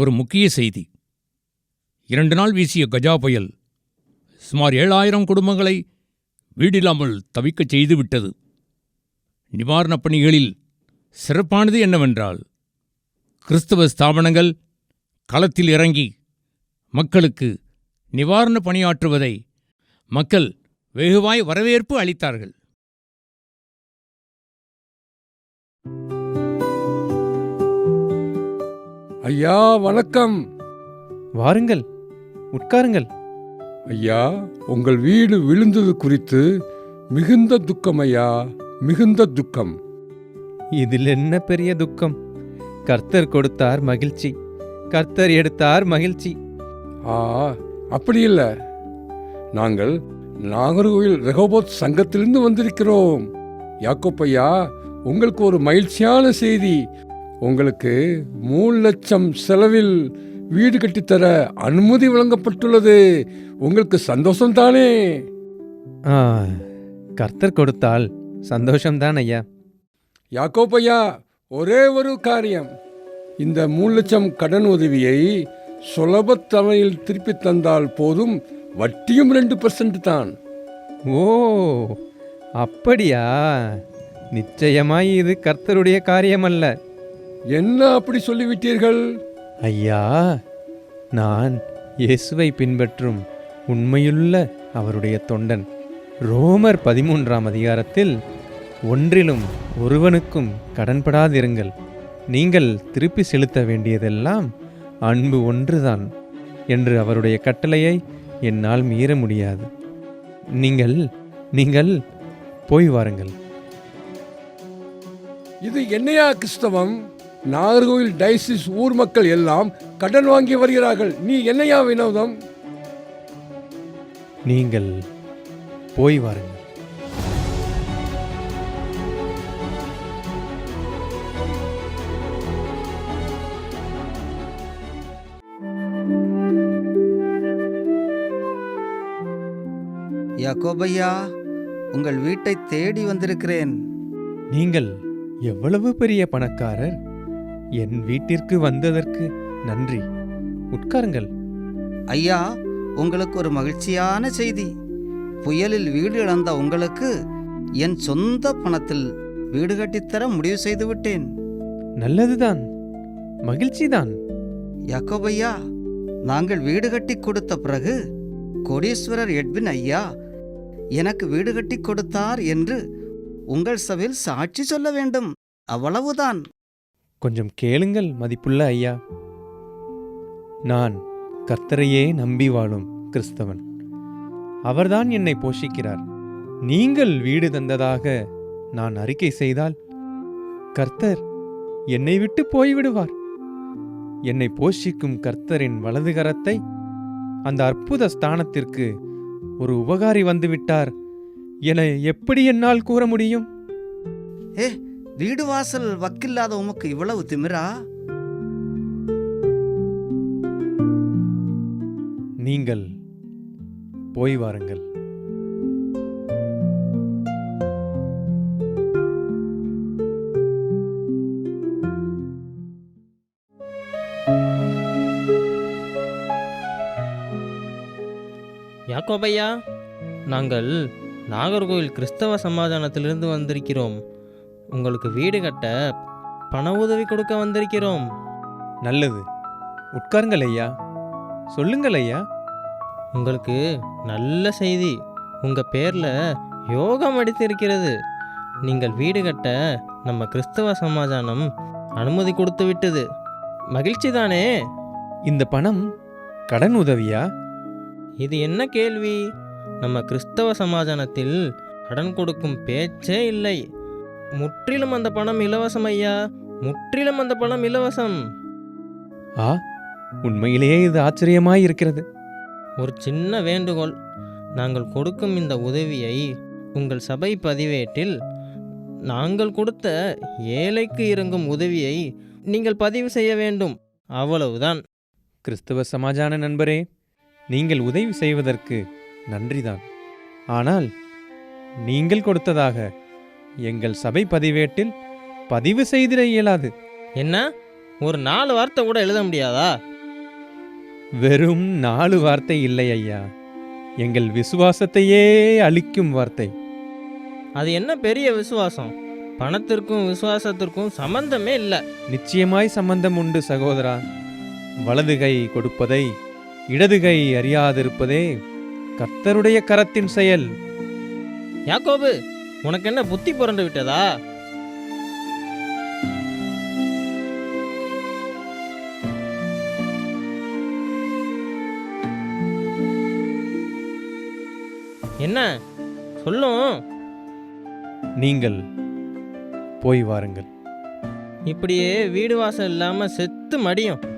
ஒரு முக்கிய செய்தி. இரண்டு நாள் வீசிய கஜா புயல் சுமார் ஏழாயிரம் குடும்பங்களை வீடில்லாமல் தவிக்கச் செய்துவிட்டது. நிவாரணப் பணிகளில் சிறப்பானது என்னவென்றால் கிறிஸ்தவ ஸ்தாபனங்கள் களத்தில் இறங்கி மக்களுக்கு நிவாரணப் பணியாற்றுவதை மக்கள் வெகுவாய் வரவேற்பு அளித்தார்கள். ஐயா வணக்கம். வாருங்கள் உட்காருங்கள். ஐயா உங்கள் வீடு விழுந்தது குறித்து மிகுந்த துக்கம் ஐயா மிகுந்த துக்கம். இதில் என்ன பெரிய துக்கம்? கர்த்தர் கொடுத்தார் மகிழ்ச்சி. கர்த்தர் எடுத்தார் மகிழ்ச்சி. ஆ அப்படி இல்லை. நாங்கள் நாகர்கோவில் ரெகோபோத் சங்கத்திலிருந்து வந்திருக்கிறோம். யாக்கோப் ஐயா உங்களுக்கு ஒரு மகிழ்ச்சியான செய்தி உங்களுக்கு மூணு லட்சம் செலவில் வீடு கட்டித்தர அனுமதி வழங்கப்பட்டுள்ளது. உங்களுக்கு சந்தோஷம் தானே? ஆ கர்த்தர் கொடுத்தால் சந்தோஷம்தான் ஐயா. யாக்கோப்பையா ஒரே ஒரு காரியம். இந்த மூணு லட்சம் கடன் உதவியை சுலபத் தவணையில் திருப்பி தந்தால் போதும் வட்டியும் ரெண்டு பர்சன்ட் தான். ஓ அப்படியா? நிச்சயமாய் இது கர்த்தருடைய காரியமல்ல. என்ன அப்படி சொல்லிவிட்டீர்கள்? ஐயா நான் இயேசுவை பின்பற்றும் உண்மையுள்ள அவருடைய தொண்டன். ரோமர் பதிமூன்றாம் அதிகாரத்தில் ஒன்றிலும் ஒருவனுக்கும் கடன்படாதிருங்கள். நீங்கள் திருப்பி செலுத்த வேண்டியதெல்லாம் அன்பு ஒன்றுதான் என்று அவருடைய கட்டளையை என்னால் மீற முடியாது. நீங்கள் நீங்கள் போய் வாருங்கள். இது என்னையா கிறிஸ்தவம்? நாகர்கோவில் டைசிஸ் ஊர் மக்கள் எல்லாம் கடன் வாங்கி வருகிறார்கள். நீ என்னையா வினோதம்? நீங்கள் போய் வாருங்கள். யாக்கோபையா உங்கள் வீட்டை தேடி வந்திருக்கிறேன். நீங்கள் எவ்வளவு பெரிய பணக்காரர்? என் வீட்டிற்கு வந்ததற்கு நன்றி. உட்காருங்கள். ஐயா உங்களுக்கு ஒரு மகிழ்ச்சியான செய்தி. புயலில் வீடு இழந்த உங்களுக்கு என் சொந்த பணத்தில் வீடு கட்டித்தர முடிவு செய்து விட்டேன். நல்லதுதான். மகிழ்ச்சிதான். யாக்கோபையா நாங்கள் வீடு கட்டி கொடுத்த பிறகு கோடீஸ்வரர் எட்வின் ஐயா எனக்கு வீடு கட்டி கொடுத்தார் என்று உங்கள் சபையில் சாட்சி சொல்ல வேண்டும். அவ்வளவுதான். கொஞ்சம் கேளுங்கள் மதிப்புள்ள ஐயா. நான் கர்த்தரையே நம்பி வாழும் கிறிஸ்தவன். அவர்தான் என்னை போஷிக்கிறார். நீங்கள் வீடு தந்ததாக நான் அறிக்கை செய்தால் கர்த்தர் என்னை விட்டு போய்விடுவார். என்னை போஷிக்கும் கர்த்தரின் வலது கரத்தை அந்த அற்புத ஸ்தானத்திற்கு ஒரு உபகாரி வந்துவிட்டார் என எப்படி என்னால் கூற முடியும்? ஏ வீடு வாசல் வக்கில்லாத உமக்கு இவ்வளவு திமிரா? நீங்கள் போய் வாருங்கள். யாக்கோபையா நாங்கள் நாகர்கோவில் கிறிஸ்தவ சமாதானத்திலிருந்து வந்திருக்கிறோம். உங்களுக்கு வீடு கட்ட பண உதவி கொடுக்க வந்திருக்கிறோம். நல்லது. உட்காருங்கள் ஐயா. சொல்லுங்கள் ஐயா. உங்களுக்கு நல்ல செய்தி. உங்கள் பேரில் யோகம் அடித்திருக்கிறது. நீங்கள் வீடு கட்ட நம்ம கிறிஸ்தவ சமாதானம் அனுமதி கொடுத்து விட்டது. மகிழ்ச்சி தானே? இந்த பணம் கடன் உதவியா? இது என்ன கேள்வி? நம்ம கிறிஸ்தவ சமாதானத்தில் கடன் கொடுக்கும் பேச்சே இல்லை. முற்றிலும் அந்த பணம் இலவசம் ஐயா. முற்றிலும் அந்த பணம் இலவசம். ஆ உண்மையிலேயே இது ஆச்சரியமாய் இருக்கிறது. ஒரு சின்ன வேண்டுகோள். நாங்கள் கொடுக்கும் இந்த உதவியை உங்கள் சபை பதிவேட்டில் நாங்கள் கொடுத்த ஏழைக்கு இறங்கும் உதவியை நீங்கள் பதிவு செய்ய வேண்டும். அவ்வளவுதான். கிறிஸ்தவ சமாஜான நண்பரே நீங்கள் உதவி செய்வதற்கு நன்றிதான். ஆனால் நீங்கள் கொடுத்ததாக எங்கள் சபை பதிவேட்டில் பதிவு செய்திட இயலாது. என்ன? ஒரு நாலு வார்த்தை கூட எழுத முடியாதா? வெறும் நாலு வார்த்தை இல்லை ஐயா. எங்கள் விசுவாசத்தையே அளிக்கும் வார்த்தை. அது என்ன பெரிய விசுவாசம்? பணத்திற்கும் விசுவாசத்திற்கும் சம்பந்தமே இல்லை. நிச்சயமாய் சம்பந்தம் உண்டு சகோதரா. வலது கை கொடுப்பதை இடது கை அறியாதிருப்பதே கர்த்தருடைய கரத்தின் செயல். யாக்கோபு உனக்கு என்ன புத்தி புரண்டு விட்டதா? என்ன? சொல்லும். நீங்கள் போய் வாருங்கள். இப்படியே வீடு வாசல் இல்லாம செத்து மடியும்.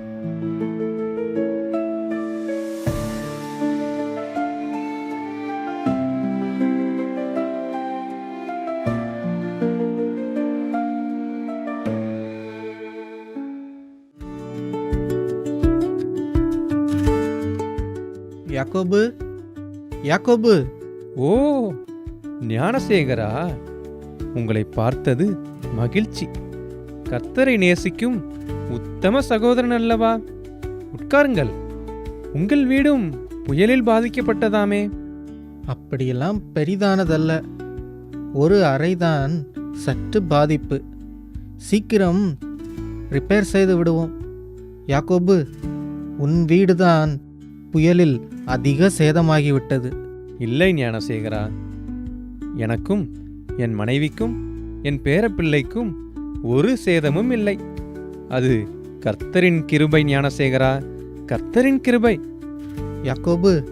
யாக்கோபு? யாக்கோபு? ஓ ஞானசேகரா? உங்களை பார்த்தது மகிழ்ச்சி. கர்த்தரை நேசிக்கும் உத்தம சகோதரன் அல்லவா? உட்காருங்கள். உங்கள் வீடும் புயலில் பாதிக்கப்பட்டதாமே. அப்படியெல்லாம் பெரிதானதல்ல. ஒரு அறைதான் சற்று பாதிப்பு. சீக்கிரம் ரிப்பேர் செய்து விடுவோம். யாக்கோபு உன் வீடுதான் புயலில் அதிக சேதமாகிவிட்டது. இல்லை ஞானசேகரா. எனக்கும் என் மனைவிக்கும் என் பேரப்பிள்ளைக்கும் ஒரு சேதமும் இல்லை. அது கர்த்தரின் கிருபை ஞானசேகரா. கர்த்தரின் கிருபை. யாக்கோபு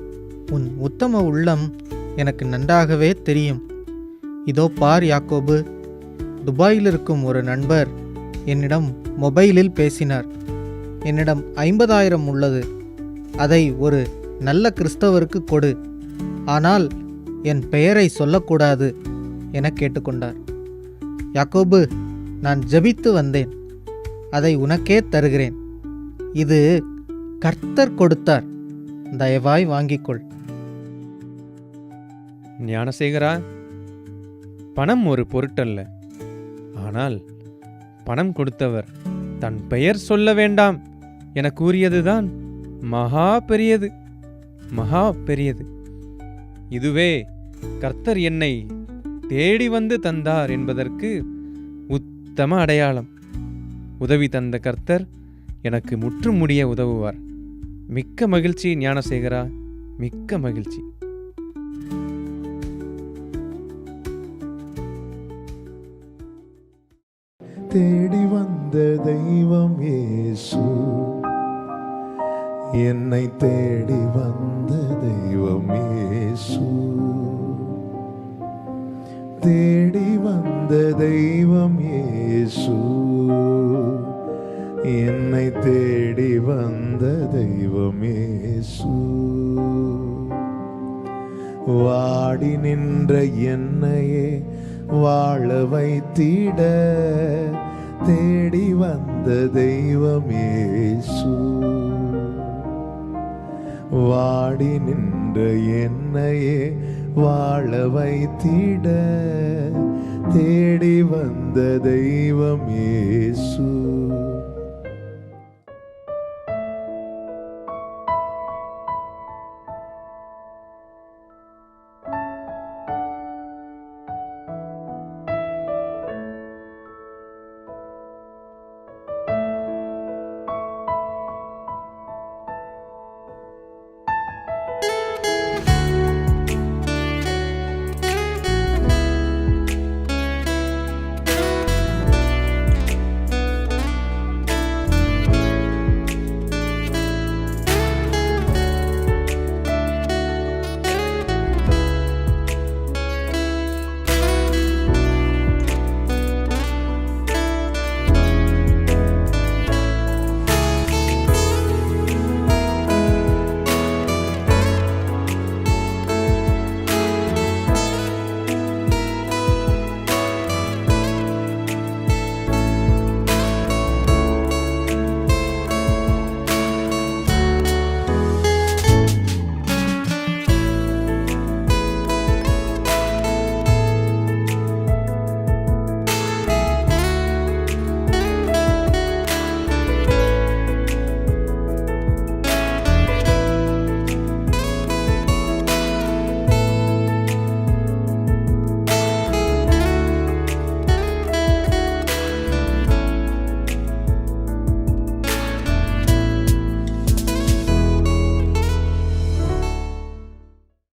உன் உத்தம உள்ளம் எனக்கு நன்றாகவே தெரியும். இதோ பார் யாக்கோபு துபாயில் இருக்கும் ஒரு நண்பர் என்னிடம் மொபைலில் பேசினார். என்னிடம் ஐம்பதாயிரம் உள்ளது. அதை ஒரு நல்ல கிறிஸ்தவருக்கு கொடு. ஆனால் என் பெயரை சொல்லக்கூடாது என கேட்டுக்கொண்டார். யாக்கோபு நான் ஜெபித்து வந்தேன். அதை உனக்கே தருகிறேன். இது கர்த்தர் கொடுத்தார். தயவாய் வாங்கிக்கொள். ஞானசேகரா பணம் ஒரு பொருட்டல்ல. ஆனால் பணம் கொடுத்தவர் தன் பெயர் சொல்ல வேண்டாம் என கூறியதுதான் மகா பெரியது. மகா பெரியது. இதுவே கர்த்தர் என்னை தேடி வந்து தந்தார் என்பதற்கு உத்தம அடையாளம். உதவி தந்த கர்த்தர் எனக்கு முற்றும் முடிய உதவுவார். மிக்க மகிழ்ச்சி ஞானசேகரா மிக்க மகிழ்ச்சி. தேடி வந்த தெய்வம் ஏசு என்னை தேடி வந்த தெய்வம் இயேசு. தேடி வந்த தெய்வம் இயேசு. என்னை தேடி வந்த தெய்வம் இயேசு. வாடி நின்ற என்னையே வாழ வைத்திட. தேடி வந்த தெய்வம் இயேசு. வாடி நின்ற என்னையே வாழ வைத்திட. தேடி வந்த தெய்வம் இயேசு